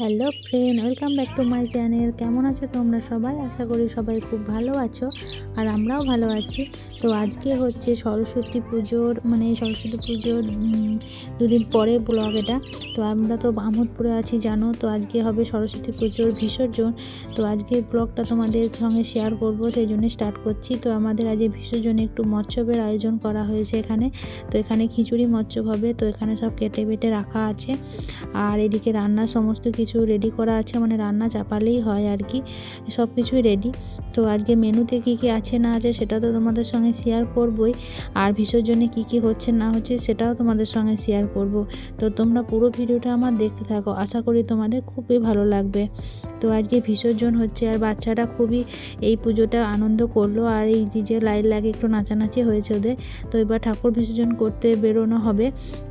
Hello friend, welcome back to my channel. কেমন আছো তোমরা সবাই? আশা করি সবাই খুব ভালো আছো আর আমরাও ভালো আছি। তো আজকে হচ্ছে সরস্বতী পুজোর মানে সরস্বতী পুজোর দুদিন পরের ব্লগ এটা। তো আমরা তো আমোদপুরে আছি, জানো? তো আজকে হবে সরস্বতী পুজোর বিসর্জন। তো আজকে ব্লগটা তোমাদের সঙ্গে শেয়ার করব, সেই জন্য স্টার্ট করছি। তো আমাদের আজকে বিসর্জনে একটু মৎসবের আয়োজন করা হয়েছে এখানে। তো এখানে খিচুড়ি মৎসব হবে। তো এখানে সব কেটে বেটে রাখা আছে। আর এদিকে রান্নার সমস্ত কিছু রেডি করা আছে মানে রান্না চাপালেই হয় আর কি সব কিছুই রেডি তো আজকে মেনুতে কী কী আছে না আছে সেটা তো তোমাদের সঙ্গে শেয়ার করবই, আর বিসর্জনে কী কী হচ্ছে না হচ্ছে সেটাও তোমাদের সঙ্গে শেয়ার করব। তো তোমরা পুরো ভিডিওটা আমার দেখতে থাকো, আশা করি তোমাদের খুবই ভালো লাগবে। তো আজকে বিসর্জন হচ্ছে, আর বাচ্চারা খুবই এই পুজোটা আনন্দ করল, আর এই ডিজে লাইট লাগে একটু নাচানাচি হয়েছে ওদের, তো এবার ঠাকুর বিসর্জন করতে বেরোনো হবে।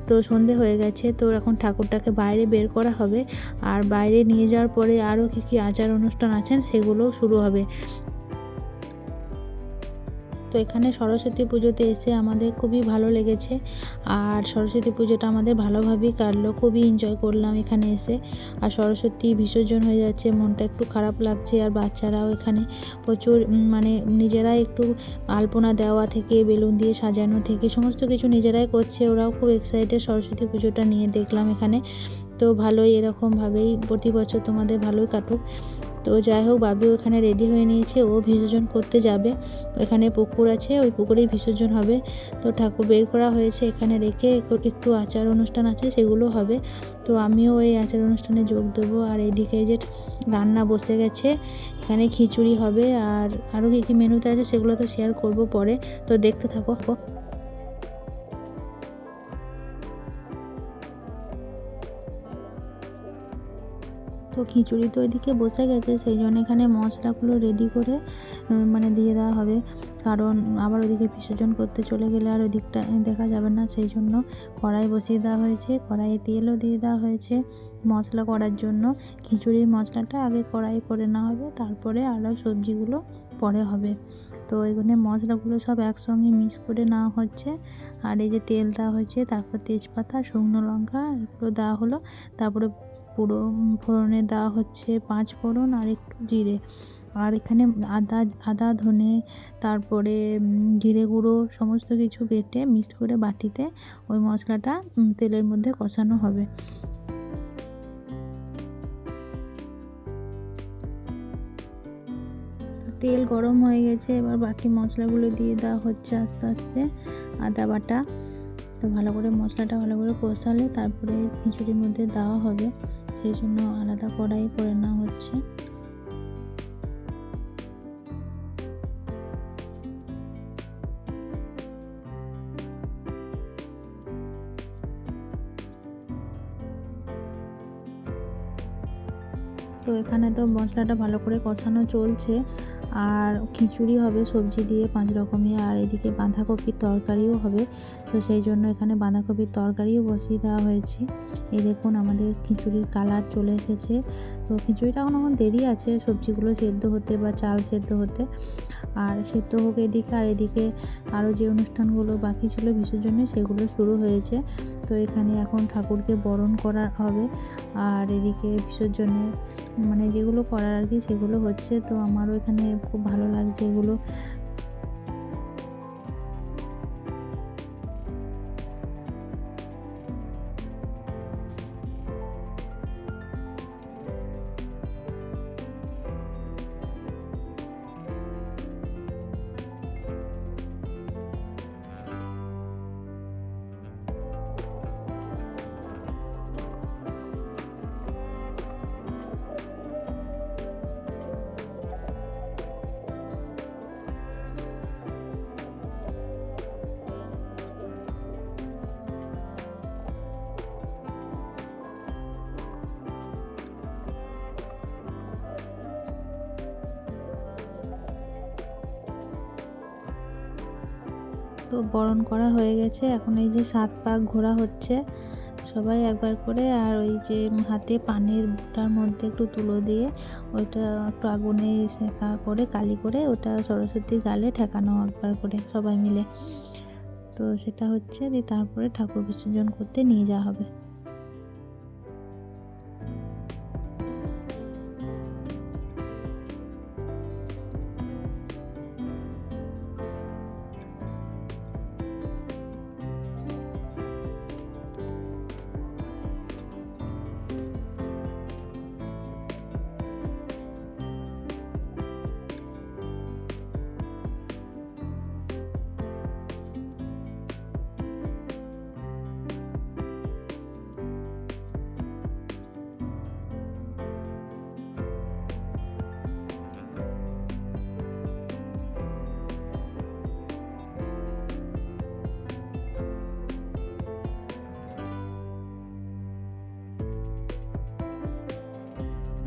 তো সন্ধে হয়ে গেছে, তো এখন ঠাকুরটাকে বাইরে বের করা হবে। আর বাইরে নিয়ে যাওয়ার পরে আরও কী কী আচার অনুষ্ঠান আছেন সেগুলোও শুরু হবে। তো এখানে সরস্বতী পুজোতে এসে আমাদের খুবই ভালো লেগেছে। আর সরস্বতী পুজোটা আমাদের ভালোভাবেই কাটলো, খুবই এনজয় করলাম এখানে এসে। আর সরস্বতী বিসর্জন হয়ে যাচ্ছে, মনটা একটু খারাপ লাগছে আর বাচ্চারাও এখানে প্রচুর মানে নিজেরাই একটু আলপনা দেওয়া থেকে, বেলুন দিয়ে সাজানো থেকে, সমস্ত কিছু নিজেরাই করছে। ওরাও খুব এক্সাইটেড সরস্বতী পুজোটা নিয়ে দেখলাম এখানে। তো ভালোই এরকমভাবেই প্রতি বছর তোমাদের ভালোই কাটুক। তো যাই হোক, বাবু ওখানে রেডি হয়ে নিয়েছে। ও বিসর্জন করতে যাবে। এখানে পুকুর আছে, ওই পুকুরেই বিসর্জন হবে। তো ঠাকুর বের করা হয়েছে এখানে রেখে। একটু- আচার অনুষ্ঠান আছে, সেগুলো হবে। তো আমিও ওই আচার অনুষ্ঠানে যোগ দেবো। আর এদিকে যে রান্না বসে গেছে, এখানে খিচুড়ি হবে। আর আরও কী কী মেনুতে আছে সেগুলো তো শেয়ার করব পরে। তো দেখতে থাকো তো খিচুড়ি তো এদিকে বসে গেছে, সেই জন্য এখানে মশলাগুলো রেডি করে মানে দিয়ে দেওয়া হবে। কারণ আবার ওদিকে বিসর্জন করতে চলে গেলে আর ওদিকটা দেখা যাবে না, সেই জন্য কড়াই বসিয়ে দেওয়া হয়েছে। কড়াইয়ে তেলও দিয়ে দেওয়া হয়েছে মশলা করার জন্য। খিচুড়ির মশলাটা আগে কড়াই করে নেওয়া হবে, তারপরে আরও সবজিগুলো পরে হবে। তো এখানে মশলাগুলো সব একসঙ্গে মিক্স করে নেওয়া হচ্ছে। আর এই যে তেল দেওয়া হয়েছে, তারপর তেজপাতা, শুকনো লঙ্কা, এগুলো দেওয়া হলো। তারপরে পুরো ফোড়নে দেওয়া হচ্ছে পাঁচ ফোড়ন আর একটু জিরে। আর এখানে আদা আদা, ধনে, তারপরে জিরে গুঁড়ো সমস্ত কিছু বেটে মিক্স করে বাটিতে ওই মশলাটা তেলের মধ্যে কষানো হবে। তেল গরম হয়ে গেছে, এবার বাকি মশলাগুলো দিয়ে দেওয়া হচ্ছে আস্তে আস্তে। আদা বাটা। তো ভালো করে মশলাটা ভালো করে কষালে তারপরে খিচুড়ির মধ্যে দেওয়া হবে। সেই জন্য আলাদা কড়াই করে নেওয়া হচ্ছে। তো এখানে তো মশলাটা ভালো করে কষানো চলছে। আর খিচুড়ি হবে, সবজি দিয়ে পাঁচ রকমের আর এদিকে বাঁধাকপির তরকারিও হবে। তো সেই জন্য এখানে বাঁধাকপির তরকারিও বসিয়ে দেওয়া হয়েছে। এই দেখুন আমাদের খিচুড়ির কালার চলে এসেছে। তো খিচুড়িটা এখন এখন দেরি আছে সবজিগুলো সেদ্ধ হতে বা চাল সেদ্ধ হতে। আর সেদ্ধ হোক এদিকে, আর এদিকে আরও যে অনুষ্ঠানগুলো বাকি ছিল বিসর্জনে সেগুলো শুরু হয়েছে। তো এখানে এখন ঠাকুরকে বরণ করা হবে। আর এদিকে বিসর্জনের মানে যেগুলো করার আর কি সেগুলো হচ্ছে তো আমারও এখানে খুব ভালো লাগছে এগুলো। তো বরণ করা হয়ে গেছে। এখন এই যে সাত পাক ঘোরা হচ্ছে, সবাই একবার করে আর ওই যে হাতে পানির বুটার মধ্যে একটু তুলো দিয়ে ওইটা একটু আগুনে সেকা করে, কালি করে ওটা সরস্বতীর গালে ঠেকানো একবার করে সবাই মিলে। তো সেটা হচ্ছে দিয়ে তারপরে ঠাকুর বিসর্জন করতে নিয়ে যাওয়া হবে।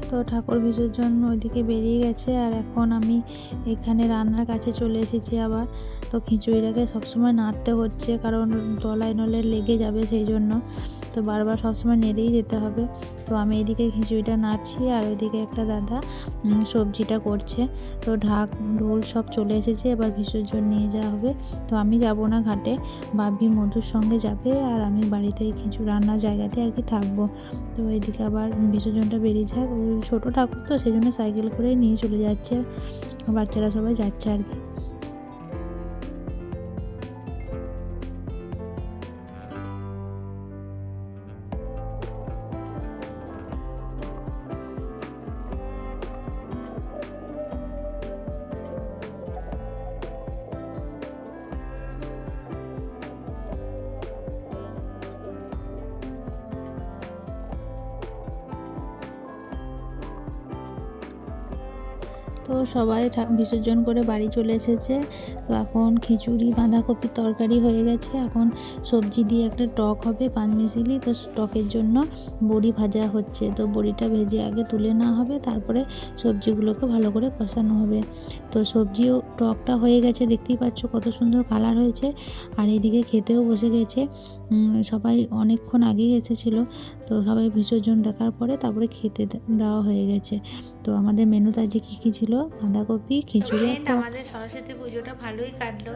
তো ঠাকুর বিসর্জন ওইদিকে বেরিয়ে গেছে আর এখন আমি এখানে রান্নার কাছে চলে এসেছি আবার। তো খিচুড়িটাকে সবসময় নাড়তে হচ্ছে কারণ তলায় নলে লেগে যাবে সেই জন্য। তো বারবার সবসময় নেড়েই যেতে হবে। তো আমি এদিকে খিচুড়িটা নাড়ছি আর ওইদিকে একটা দাদা সবজিটা করছে। তো ঢাক, ঢোল সব চলে এসেছে, এবার বিসর্জন নিয়ে যাওয়া হবে। তো আমি যাব না ঘাটে বাবি মধুর সঙ্গে যাবে আর আমি বাড়িতে খিচুড়ি রান্নার জায়গাতে আর কি থাকব। তো এদিকে আবার বিসর্জনটা বেরিয়ে যাক, ওই ছোটো ঠাকুর তো সেই জন্য সাইকেল করে নিয়ে চলে যাচ্ছে। বাচ্চারা সবাই যাচ্ছে আর কি। তো সবাই বিসর্জন করে বাড়ি চলে এসেছে। তো এখন খিচুড়ি, বাঁধাকপির তরকারি হয়ে গেছে। এখন সবজি দিয়ে একটা টক হবে পাঁচমিশিলি তো টকের জন্য বড়ি ভাজা হচ্ছে। তো বড়িটা ভেজে আগে তুলে নেওয়া হবে। তারপরে সবজিগুলোকে ভালো করে কষানো হবে। তো সবজিও, টকটা হয়ে গেছে। দেখতেই পাচ্ছ কত সুন্দর কালার হয়েছে। আর এদিকে খেতেও বসে গেছে। সবাই অনেকক্ষণ আগেই এসেছিল। তো সবাই বিসর্জন দেখার পরে তারপরে খেতে দেওয়া হয়ে গেছে। তো আমাদের মেনুতে আজকে কী কী ছিল? বাঁধাকপি খিচুড়ি ফ্রেন্ড আমাদের সরস্বতী পুজোটা ভালোই কাটলো।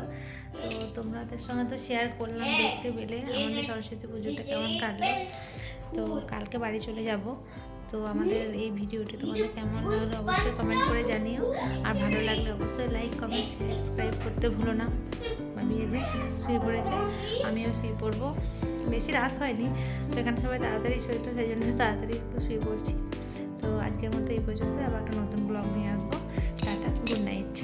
তো তোমরা তোমাদের সঙ্গে তো শেয়ার করলাম দেখতে পেলে আমাদের সরস্বতী পুজোটা কেমন কাটলো। তো কালকে বাড়ি চলে যাব। তো আমাদের এই ভিডিওটি তোমাদের কেমন লাগল অবশ্যই কমেন্ট করে জানিও। আর ভালো লাগলে অবশ্যই লাইক কমেন্ট সাবস্ক্রাইব করতে ভুলো না। আমি এই যে শুয়ে পড়েছে আমিও শুয়ে পড়ব। বেশি রাত হয়নি তো এখানে সবাই তাড়াতাড়ি শুয়েছে সেই জন্য তাড়াতাড়ি একটু শুয়ে পড়ছি। তো আজকের মতো এই পর্যন্ত আবার একটা নতুন ব্লগ নিয়ে আসব। Good night